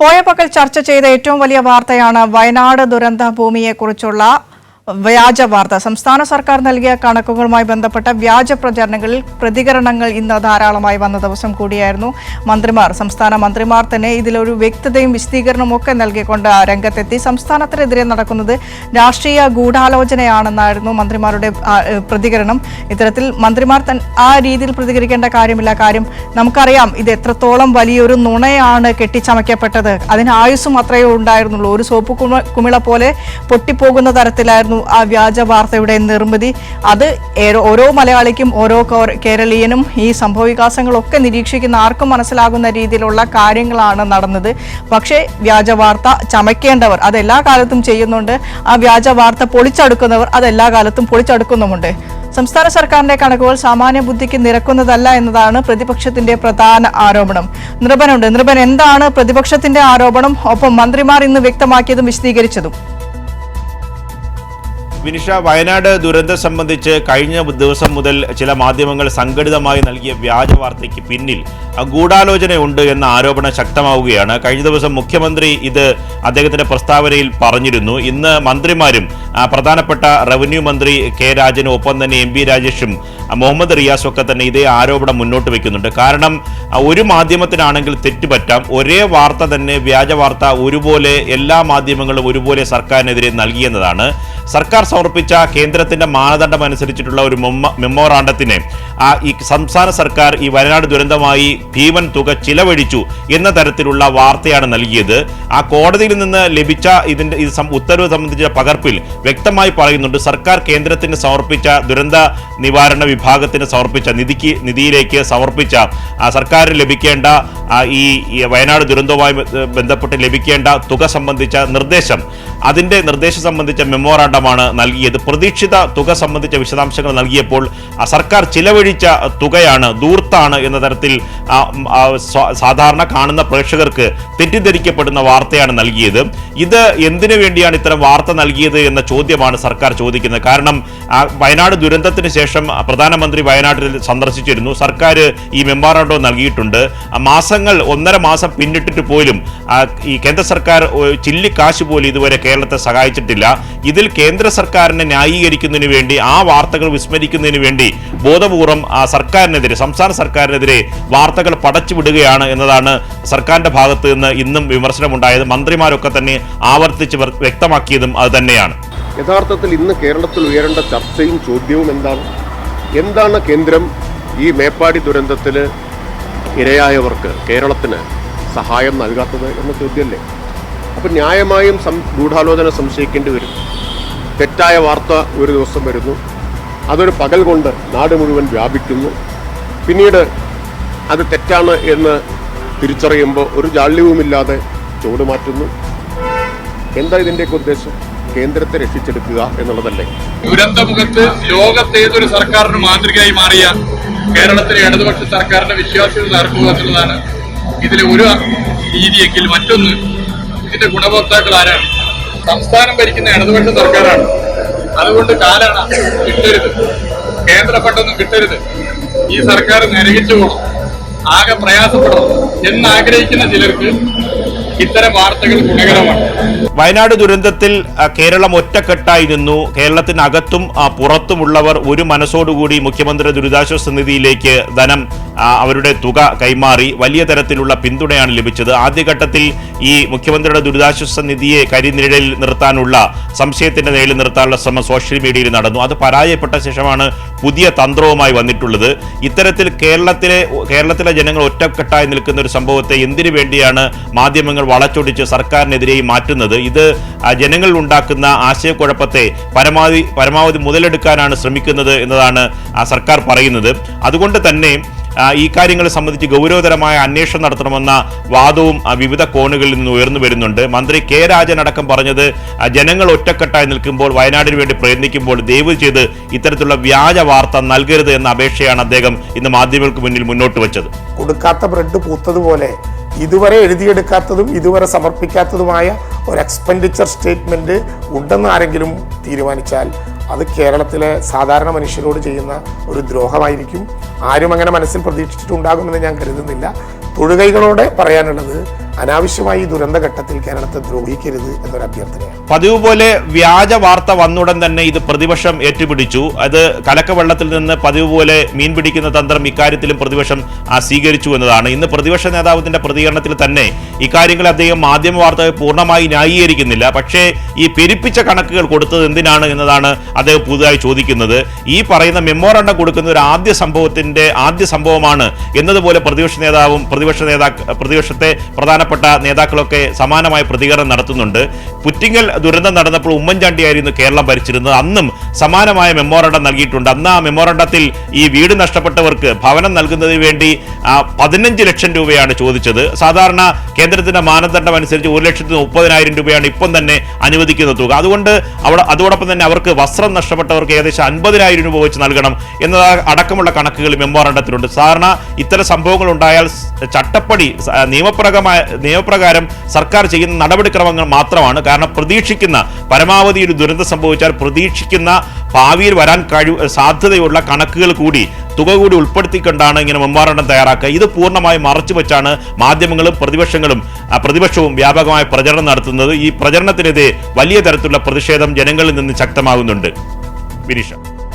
പോയ പകൽ ചർച്ച ചെയ്ത ഏറ്റവും വലിയ വാർത്തയാണ് വയനാട് ദുരന്ത ഭൂമിയെക്കുറിച്ചുള്ള വ്യാജ വാർത്ത. സംസ്ഥാന സർക്കാർ നൽകിയ കണക്കുകളുമായി ബന്ധപ്പെട്ട വ്യാജ പ്രചരണങ്ങളിൽ പ്രതികരണങ്ങൾ ഇന്ന് ധാരാളമായി വന്ന ദിവസം കൂടിയായിരുന്നു മന്ത്രിമാർ. സംസ്ഥാന മന്ത്രിമാർ തന്നെ ഇതിലൊരു വ്യക്തതയും വിശദീകരണവും ഒക്കെ നൽകിക്കൊണ്ട് രംഗത്തെത്തി. സംസ്ഥാനത്തിനെതിരെ നടക്കുന്നത് രാഷ്ട്രീയ ഗൂഢാലോചനയാണെന്നായിരുന്നു മന്ത്രിമാരുടെ പ്രതികരണം. ഇത്തരത്തിൽ മന്ത്രിമാർ തൻ ആ രീതിയിൽ പ്രതികരിക്കേണ്ട കാര്യമില്ല. കാര്യം നമുക്കറിയാം ഇത് എത്രത്തോളം വലിയൊരു നുണയാണ് കെട്ടിച്ചമയ്ക്കപ്പെട്ടത്. അതിന് ആയുസ്സും അത്രയേ ഉണ്ടായിരുന്നുള്ളൂ. ഒരു സോപ്പ് കുമിള പോലെ പൊട്ടിപ്പോകുന്ന തരത്തിലായിരുന്നു ആ വ്യാജ വാർത്തയുടെ നിർമ്മിതി. അത് ഓരോ മലയാളിക്കും ഓരോ കേരളീയനും ഈ സംഭവവികാസങ്ങളൊക്കെ നിരീക്ഷിക്കുന്ന ആർക്കും മനസ്സിലാകുന്ന രീതിയിലുള്ള കാര്യങ്ങളാണ് നടന്നത്. പക്ഷേ വ്യാജ വാർത്ത ചമയ്ക്കേണ്ടവർ അതെല്ലാ കാലത്തും ചെയ്യുന്നുണ്ട്. ആ വ്യാജ വാർത്ത പൊളിച്ചടുക്കുന്നവർ അതെല്ലാ കാലത്തും പൊളിച്ചടുക്കുന്നുമുണ്ട്. സംസ്ഥാന സർക്കാരിന്റെ കണക്കുകൾ സാമാന്യ ബുദ്ധിക്ക് നിരക്കുന്നതല്ല എന്നതാണ് പ്രതിപക്ഷത്തിന്റെ പ്രധാന ആരോപണം. നൃപനുണ്ട്. നൃപൻ എന്താണ് പ്രതിപക്ഷത്തിന്റെ ആരോപണം? ഒപ്പം മന്ത്രിമാർ ഇന്ന് വ്യക്തമാക്കിയതും വിശദീകരിച്ചതും. വിനിഷ വയനാട് ദുരന്തം സംബന്ധിച്ച് കഴിഞ്ഞ ദിവസം മുതൽ ചില മാധ്യമങ്ങൾ സംഘടിതമായി നൽകിയ വ്യാജ വാർത്തയ്ക്ക് പിന്നിൽ ഗൂഢാലോചനയുണ്ട് എന്ന ആരോപണം ശക്തമാവുകയാണ്. കഴിഞ്ഞ ദിവസം മുഖ്യമന്ത്രി ഇത് അദ്ദേഹത്തിന്റെ പ്രസ്താവനയിൽ പറഞ്ഞിരുന്നു. ഇന്ന് മന്ത്രിമാരും പ്രധാനപ്പെട്ട റവന്യൂ മന്ത്രി കെ രാജനും ഒപ്പം തന്നെ എം രാജേഷും മുഹമ്മദ് റിയാസും ഒക്കെ തന്നെ ഇതേ ആരോപണം മുന്നോട്ട് വെക്കുന്നുണ്ട്. കാരണം ഒരു മാധ്യമത്തിനാണെങ്കിൽ തെറ്റുപറ്റാം. ഒരേ വാർത്ത തന്നെ വ്യാജ വാർത്ത ഒരുപോലെ എല്ലാ മാധ്യമങ്ങളും ഒരുപോലെ സർക്കാരിനെതിരെ നൽകിയെന്നതാണ്. സർക്കാർ സമർപ്പിച്ച കേന്ദ്രത്തിന്റെ മാനദണ്ഡം അനുസരിച്ചിട്ടുള്ള ഒരു മെമ്മോറാണ്ടത്തിനെ ഈ സംസ്ഥാന സർക്കാർ ഈ വയനാട് ദുരന്തമായി ഭീമൻ തുക ചിലവഴിച്ചു എന്ന തരത്തിലുള്ള വാർത്തയാണ് നൽകിയത്. ആ കോടതിയിൽ നിന്ന് ലഭിച്ച ഇതിന്റെ ഇത് ഉത്തരവ് സംബന്ധിച്ച പകർപ്പിൽ വ്യക്തമായി പറയുന്നുണ്ട് സർക്കാർ കേന്ദ്രത്തിന് സമർപ്പിച്ച ദുരന്ത നിവാരണ വിഭാഗത്തിന് സമർപ്പിച്ച നിധിക്ക് നിധിയിലേക്ക് സമർപ്പിച്ച ആ സർക്കാരിന് ലഭിക്കേണ്ട ഈ വയനാട് ദുരന്തവുമായി ബന്ധപ്പെട്ട് ലഭിക്കേണ്ട തുക സംബന്ധിച്ച നിർദ്ദേശം. അതിന്റെ നിർദ്ദേശം സംബന്ധിച്ച മെമ്മോറാണ്ടമാണ് നൽകിയത്. പ്രതീക്ഷിത തുക സംബന്ധിച്ച വിശദാംശങ്ങൾ നൽകിയപ്പോൾ സർക്കാർ ചിലവഴിച്ച തുകയാണ് ദൂർത്താണ് എന്ന തരത്തിൽ സാധാരണ കാണുന്ന പ്രേക്ഷകർക്ക് തെറ്റിദ്ധരിക്കപ്പെടുന്ന വാർത്തയാണ് നൽകിയത്. ഇത് എന്തിനു വേണ്ടിയാണ് ഇത്തരം വാർത്ത നൽകിയത് എന്ന ചോദ്യമാണ് സർക്കാർ ചോദിക്കുന്നത്. കാരണം വയനാട് ദുരന്തത്തിന് ശേഷം പ്രധാനമന്ത്രി വയനാട്ടിൽ സന്ദർശിച്ചിരുന്നു. സർക്കാർ ഈ മെമ്പാറാണ്ടോ നൽകിയിട്ടുണ്ട്. മാസങ്ങൾ ഒന്നര മാസം പിന്നിട്ടിട്ട് പോലും ഈ കേന്ദ്ര സർക്കാർ ചില്ലിക്കാശ് കാശ് പോലും ഇതുവരെ കേരളത്തെ സഹായിച്ചിട്ടില്ല. ഇതിൽ കേന്ദ്ര സർക്കാരിനെ ന്യായീകരിക്കുന്നതിന് വേണ്ടി ആ വാർത്തകൾ വിസ്മരിക്കുന്നതിന് വേണ്ടി ബോധപൂർവം സർക്കാരിനെതിരെ സംസ്ഥാന സർക്കാരിനെതിരെ വാർത്തകൾ പടച്ചുവിടുകയാണ് എന്നതാണ് സർക്കാരിന്റെ ഭാഗത്ത് നിന്ന് ഇന്നും വിമർശനമുണ്ടായത്. മന്ത്രിമാരൊക്കെ തന്നെ ആവർത്തിച്ച് വർ- വ്യക്തമാക്കിയതും അത് തന്നെയാണ്. യഥാർത്ഥത്തിൽ ഇന്ന് കേരളത്തിൽ ഉയരേണ്ട ചർച്ചയും ചോദ്യവും എന്താണ്? എന്താണ് കേന്ദ്രം ഈ മേപ്പാടി ദുരന്തത്തിൽ ഇരയായവർക്ക് കേരളത്തിന് സഹായം നൽകാത്തത് എന്ന ചോദ്യമല്ലേ? അപ്പം ന്യായമായും സം ഗൂഢാലോചന സംശയിക്കേണ്ടി വരും. തെറ്റായ വാർത്ത ഒരു ദിവസം വരുന്നു. അതൊരു പകൽ കൊണ്ട് നാട് മുഴുവൻ വ്യാപിക്കുന്നു. പിന്നീട് അത് തെറ്റാണ് എന്ന് തിരിച്ചറിയുമ്പോൾ ഒരു ജാള്യവുമില്ലാതെ ചുവട് മാറ്റുന്നു. എന്താ ഇതിന്റെയൊക്കെ ഉദ്ദേശം? കേന്ദ്രത്തെ രക്ഷിച്ചെടുക്കുക എന്നുള്ളതല്ലേ. ദുരന്തമുഖത്ത് ലോകത്തെ ഏതൊരു സർക്കാരിന് മാതൃകയായി മാറിയ കേരളത്തിലെ ഇടതുപക്ഷ സർക്കാരിന്റെ വിശ്വാസ്യത നടക്കുക എന്നുള്ളതാണ് ഇതിലെ ഒരു രീതിയെങ്കിൽ മറ്റൊന്ന് ഇതിന്റെ ഗുണഭോക്താക്കൾ ആരാണ്? സംസ്ഥാനം ഭരിക്കുന്ന ഇടതുപക്ഷ സർക്കാരാണ്. അതുകൊണ്ട് കാലാണ് കിട്ടരുത്. കേന്ദ്ര ഫണ്ടൊന്നും കിട്ടരുത്. ഈ സർക്കാർ നരകിച്ചു പോകണം. ആകെ പ്രയാസപ്പെടണം. എന്നാഗ്രഹിക്കുന്ന ചിലർക്ക് ഇത്തരം വാർത്തകൾ ഗുണകരമാണ്. വയനാട് ദുരന്തത്തിൽ കേരളം ഒറ്റക്കെട്ടായിരുന്നു. കേരളത്തിനകത്തും പുറത്തുമുള്ളവർ ഒരു മനസ്സോടുകൂടി മുഖ്യമന്ത്രി ദുരിതാശ്വാസ നിധിയിലേക്ക് ധനം അവരുടെ തുക കൈമാറി വലിയ തരത്തിലുള്ള പിന്തുണയാണ് ലഭിച്ചത്. ആദ്യഘട്ടത്തിൽ ഈ മുഖ്യമന്ത്രിയുടെ ദുരിതാശ്വാസ നിധിയെ കരിനിഴലിൽ നിർത്താനുള്ള സംശയത്തിന്റെ നിഴലിൽ നിർത്താനുള്ള ശ്രമം സോഷ്യൽ മീഡിയയിൽ നടന്നു. അത് പരാജയപ്പെട്ട ശേഷമാണ് പുതിയ തന്ത്രവുമായി വന്നിട്ടുള്ളത്. ഇത്തരത്തിൽ കേരളത്തിലെ കേരളത്തിലെ ജനങ്ങൾ ഒറ്റക്കെട്ടായി നിൽക്കുന്ന ഒരു സംഭവത്തെ എന്തിനു വേണ്ടിയാണ് മാധ്യമങ്ങൾ വളച്ചൊടിച്ച് സർക്കാരിനെതിരെയും മാറ്റുന്നത്? ഇത് ജനങ്ങളിൽ ഉണ്ടാക്കുന്ന ആശയക്കുഴപ്പത്തെ പരമാവധി പരമാവധി മുതലെടുക്കാനാണ് ശ്രമിക്കുന്നത് എന്നതാണ് സർക്കാർ പറയുന്നത്. അതുകൊണ്ട് തന്നെ ഈ കാര്യങ്ങളെ സംബന്ധിച്ച് ഗൗരവതരമായ അന്വേഷണം നടത്തണമെന്ന വാദവും വിവിധ കോണുകളിൽ നിന്ന് ഉയർന്നു വരുന്നുണ്ട്. മന്ത്രി കെ രാജൻ അടക്കം പറഞ്ഞത് ജനങ്ങൾ ഒറ്റക്കെട്ടായി നിൽക്കുമ്പോൾ വയനാടിന് വേണ്ടി പ്രയത്നിക്കുമ്പോൾ ദയവ് ചെയ്ത് ഇത്തരത്തിലുള്ള വ്യാജ വാർത്ത നൽകരുത് എന്ന അപേക്ഷയാണ് അദ്ദേഹം ഇന്ന് മാധ്യമങ്ങൾക്ക് മുന്നിൽ മുന്നോട്ട് വെച്ചത്. കൊടുക്കാത്ത ബ്രെഡ് പൂത്തതുപോലെ ഇതുവരെ എഴുതിയെടുക്കാത്തതും ഇതുവരെ സമർപ്പിക്കാത്തതുമായ ഒരു എക്സ്പെൻഡിച്ചർ സ്റ്റേറ്റ്മെന്റ് ഉണ്ടെന്ന് ആരെങ്കിലും തീരുമാനിച്ചാൽ അത് കേരളത്തിലെ സാധാരണ മനുഷ്യരോട് ചെയ്യുന്ന ഒരു ദ്രോഹമായിരിക്കും. ആരും അങ്ങനെ മനസ്സിൽ പ്രതീക്ഷിച്ചിട്ടുണ്ടാകുമെന്ന് ഞാൻ കരുതുന്നില്ല. തൊഴുകൈകളോടെ പറയാനുള്ളത് അനാവശ്യമായി ദുരന്തഘട്ടത്തിൽ കേരളത്തെ ദ്രോഹിക്കരുത് എന്നൊരു അഭ്യർത്ഥനയാണ്. പതിവ് പോലെ വ്യാജ വാർത്ത വന്നുടൻ തന്നെ ഇത് പ്രതിപക്ഷം ഏറ്റുപിടിച്ചു. അത് കലക്കവെള്ളത്തിൽ നിന്ന് പതിവ് പോലെ മീൻ പിടിക്കുന്ന തന്ത്രം ഇക്കാര്യത്തിലും പ്രതിപക്ഷം സ്വീകരിച്ചു എന്നതാണ്. ഇന്ന് പ്രതിപക്ഷ നേതാവിന്റെ പ്രതികരണത്തിൽ തന്നെ ഇക്കാര്യങ്ങൾ അദ്ദേഹം മാധ്യമ വാർത്തകൾ പൂർണമായി ന്യായീകരിക്കുന്നില്ല. പക്ഷേ ഈ പെരുപ്പിച്ച കണക്കുകൾ കൊടുത്തത് എന്തിനാണ് എന്നതാണ് അദ്ദേഹം പുതുതായി ചോദിക്കുന്നത്. ഈ പറയുന്ന മെമ്മോറണ്ടം കൊടുക്കുന്ന ഒരു ആദ്യ സംഭവത്തിന്റെ ആദ്യ സംഭവമാണ് എന്നതുപോലെ പ്രതിപക്ഷ നേതാവും പ്രതിപക്ഷ നേതാ പ്രതിപക്ഷത്തെ പ്രധാനപ്പെട്ട നേതാക്കളൊക്കെ സമാനമായ പ്രതികരണം നടത്തുന്നുണ്ട്. പുറ്റിങ്ങൽ ദുരന്തം നടന്നപ്പോൾ ഉമ്മൻചാണ്ടിയായിരുന്നു കേരളം ഭരിച്ചിരുന്നത്. അന്നും സമാനമായ മെമ്മോറണ്ടം നൽകിയിട്ടുണ്ട്. അന്ന് ആ മെമ്മോറണ്ടത്തിൽ ഈ വീട് നഷ്ടപ്പെട്ടവർക്ക് ഭവനം നൽകുന്നതിന് വേണ്ടി പതിനഞ്ച് ലക്ഷം രൂപയാണ് ചോദിച്ചത്. സാധാരണ കേന്ദ്രത്തിന്റെ മാനദണ്ഡം അനുസരിച്ച് ഒരു ലക്ഷത്തി മുപ്പതിനായിരം രൂപയാണ് ഇപ്പം തന്നെ അനുവദിക്കുന്ന തുക. അതുകൊണ്ട് അവിടെ അതോടൊപ്പം തന്നെ അവർക്ക് വസ്ത്രം നഷ്ടപ്പെട്ടവർക്ക് ഏകദേശം അൻപതിനായിരം രൂപ വെച്ച് നൽകണം എന്ന അടക്കമുള്ള കണക്കുകൾ മെമ്മോറണ്ടത്തിലുണ്ട്. സാധാരണ ഇത്തരം സംഭവങ്ങൾ ഉണ്ടായാൽ ചട്ടപ്പടി നിയമപ്രകമായ നിയമപ്രകാരം സർക്കാർ ചെയ്യുന്ന നടപടിക്രമങ്ങൾ മാത്രമാണ്. കാരണം പ്രതീക്ഷിക്കുന്ന പരമാവധി ഒരു ദുരന്തം സംഭവിച്ചാൽ പ്രതീക്ഷിക്കുന്ന ഭാവിയിൽ വരാൻ കഴിവ് സാധ്യതയുള്ള കണക്കുകൾ കൂടി തുക കൂടി ഉൾപ്പെടുത്തിക്കൊണ്ടാണ് ഇങ്ങനെ മെമ്മോറണ്ടം തയ്യാറാക്കുക. ഇത് പൂർണമായി മറച്ചു വെച്ചാണ് മാധ്യമങ്ങളും പ്രതിപക്ഷങ്ങളും പ്രതിപക്ഷവും വ്യാപകമായ പ്രചരണം നടത്തുന്നത്. ഈ പ്രചരണത്തിനെതിരെ വലിയ തരത്തിലുള്ള പ്രതിഷേധം ജനങ്ങളിൽ നിന്ന് ശക്തമാകുന്നുണ്ട്. വിനീഷ.